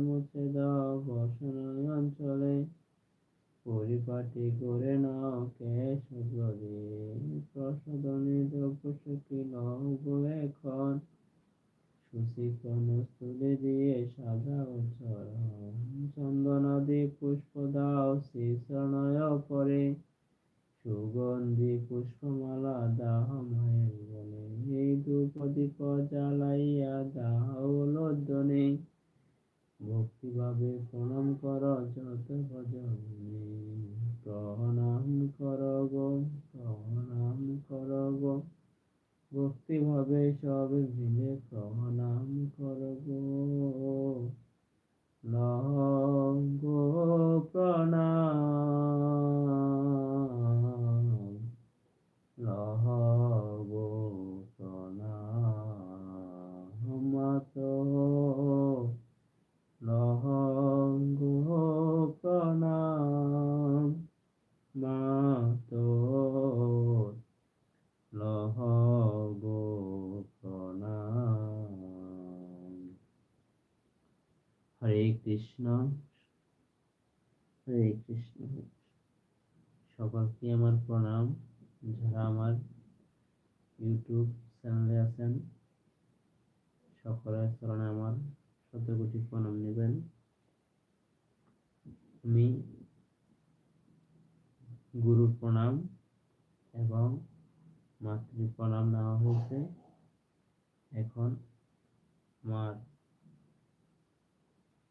মুছে দাও বসন অঞ্চলে। পরিপাটি করে নাও কেশ গরে প্রসাদনে দ্রব্য শুকিল এখন। সুশিকন স্থলে দিয়ে সাদা উজ্জ্বল চন্দনাদি পুষ্প দাও শ্রী শরণয় পরে। সুগন্ধি পুষ্পমালা দাহ মায়ের বলে এই ধূপদীপ জ্বালাইয়া দাও লোদনে। ভক্তিভাবে প্রণাম কর, যত ভজনে প্রণাম কর গো, প্রণাম কর গো। ভক্তিভাবে সব মিলে প্রণাম কর যারা আমার ইউটিউব চ্যানেলে আছেন। সকলের চরণে আমার শত কোটি প্রণাম নেবেন। আমি গুরু প্রণাম এবং মাতৃ প্রণাম নেওয়া হয়েছে। এখন আমার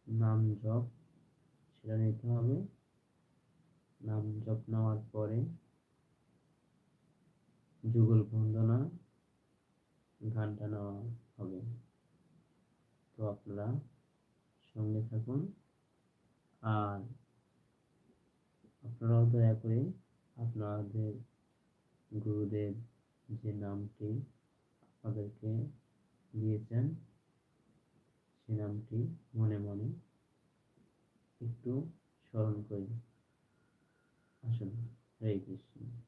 নাম জপ সেটা নিতে হবে। নাম জপ নেওয়ার পরে যুগল বন্দনা, গানটা নেওয়া হবে। তো আপনারা সঙ্গে থাকুন। আর আপনারাও দয়া করে আপনাদের গুরুদেব যে নামটি আপনাদেরকে দিয়েছেন, সে নামটি মনে মনে একটু স্মরণ করি আসুন। হরে কৃষ্ণ।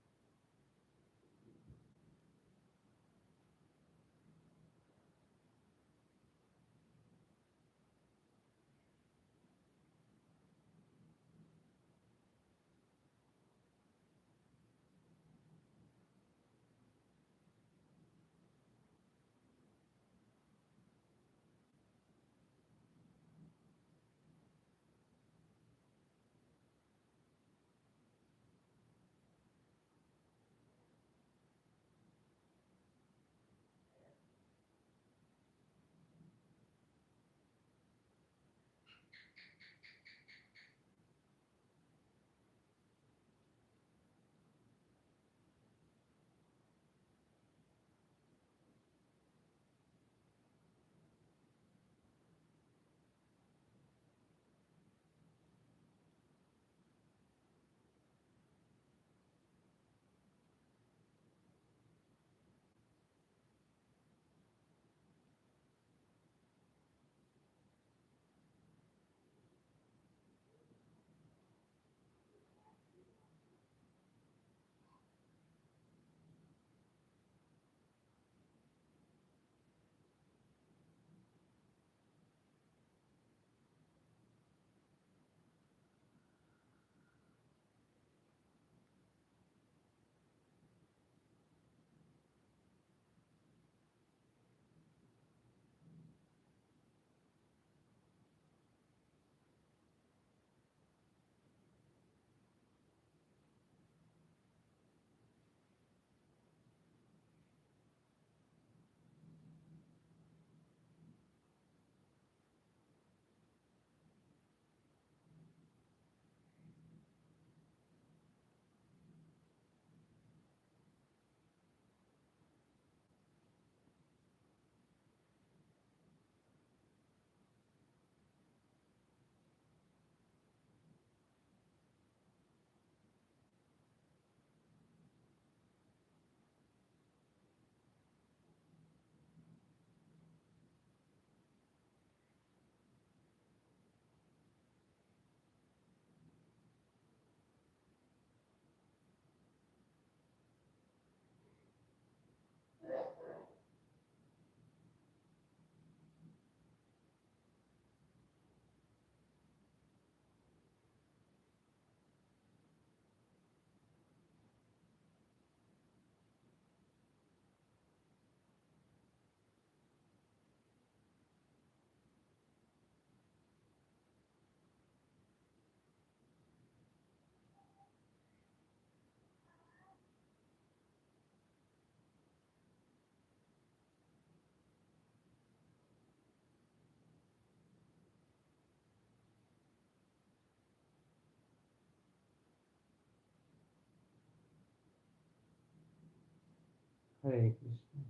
হরে কৃষ্ণ।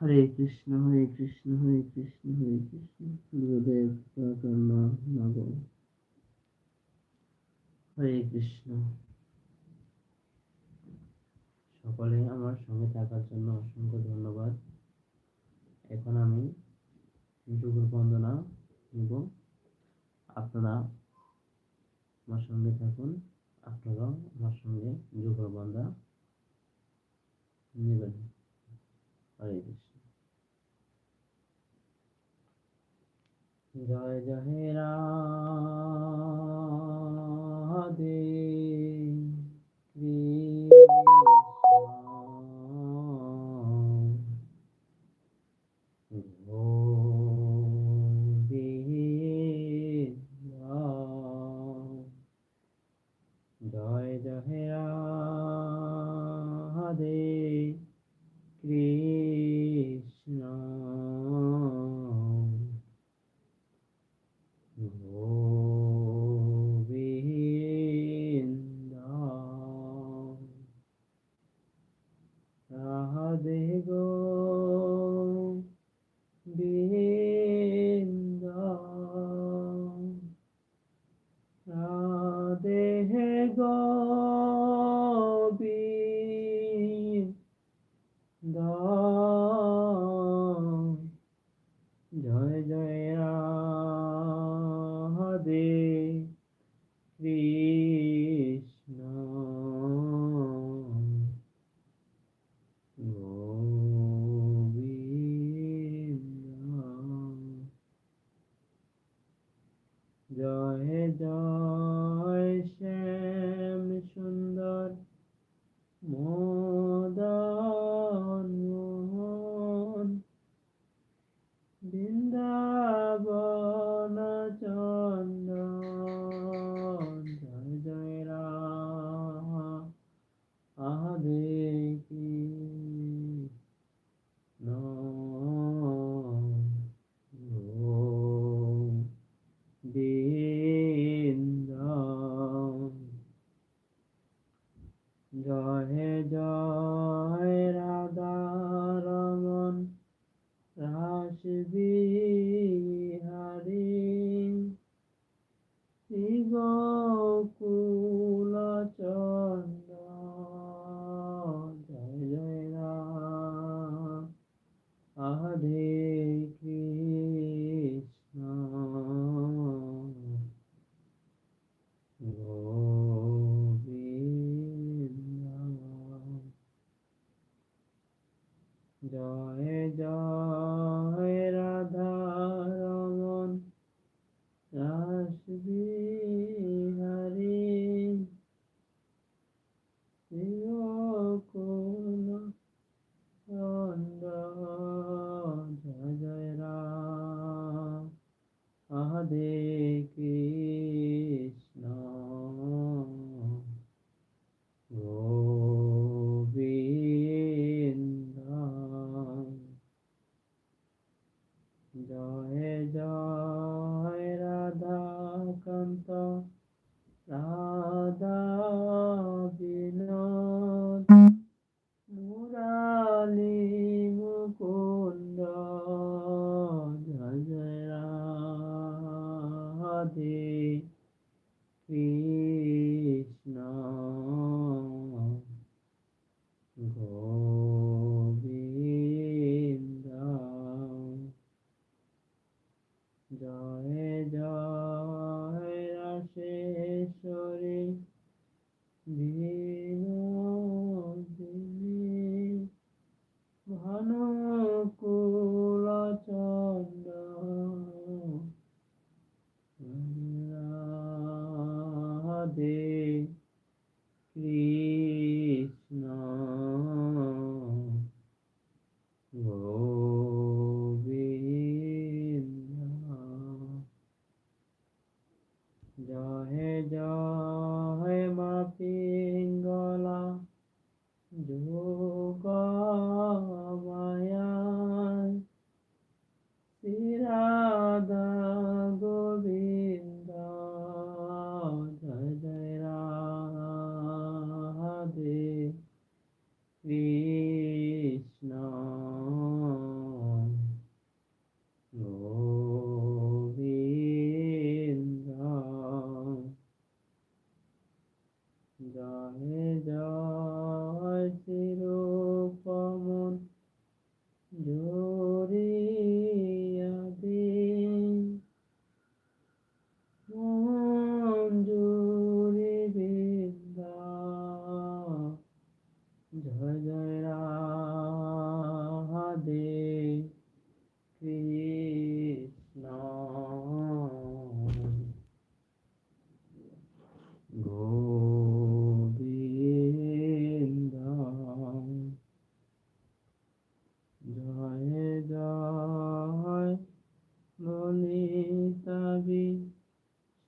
হরে কৃষ্ণ হরে কৃষ্ণ হরে কৃষ্ণ হরে কৃষ্ণ। গুরুদেব নব হরে কৃষ্ণ। সকলে আমার সঙ্গে থাকার জন্য অসংখ্য ধন্যবাদ। এখন আমি যুগল বন্দনা নিব। আপনারা আমার সঙ্গে থাকুন। আপনারাও আমার সঙ্গে যুগল বন্দা নেবেন হরে কৃষ্ণ জয় জয় রাধে Oh. জয় রাধা রমন রাস গাহে জয় চিরুপমন জোরে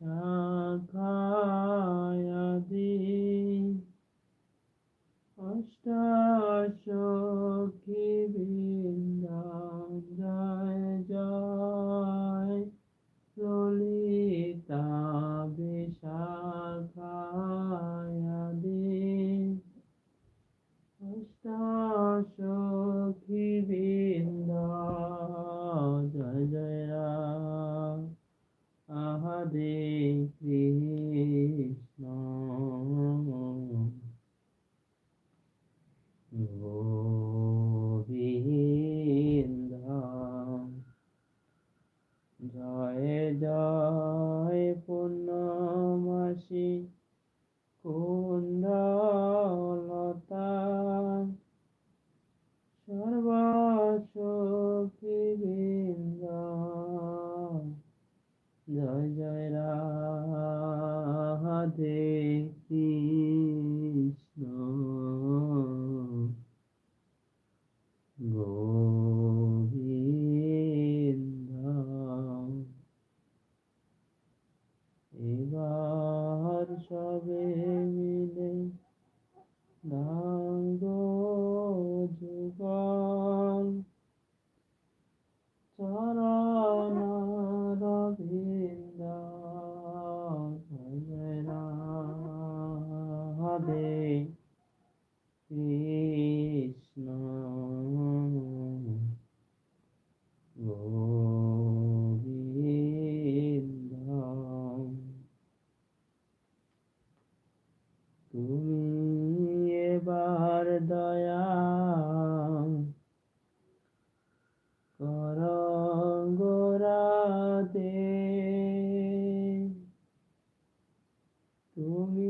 শাখায়াদি অষ্টাশী বৃন্দা জয় জয় ললিতা বিশাখায়াদি অষ্টাশী বৃন্দ the 아 如果你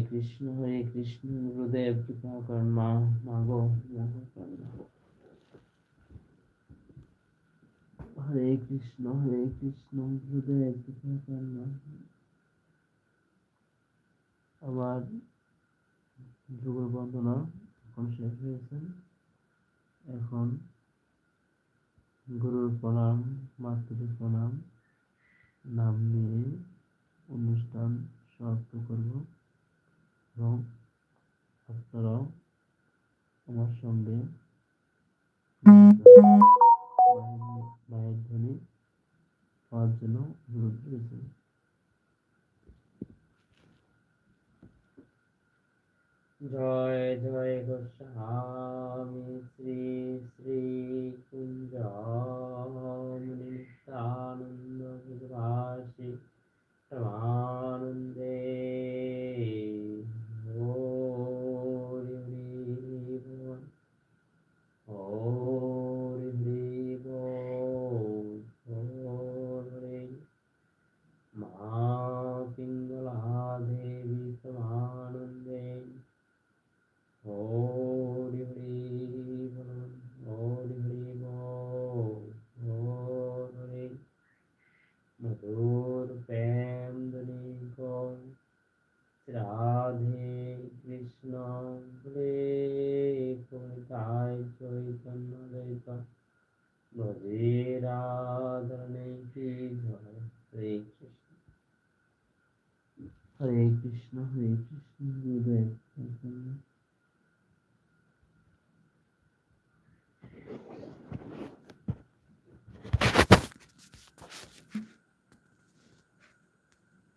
কৃষ্ণ হরে কৃষ্ণ গুরুদেব কৃপা করুন মা, মাগো। হরে কৃষ্ণ হরে কৃষ্ণ গুরুদেব কৃপা করুন মা। আমার যুগল বন্দনা এখন শেষ হয়েছে এখন গুরুর প্রণাম মাতৃ প্রণাম, নাম নিয়ে অনুষ্ঠান সমাপ্ত করব এবং আপনারাও আমার সঙ্গে মায়ের ধ্বনি পাওয়ার জন্য অনুরোধ করেছেন।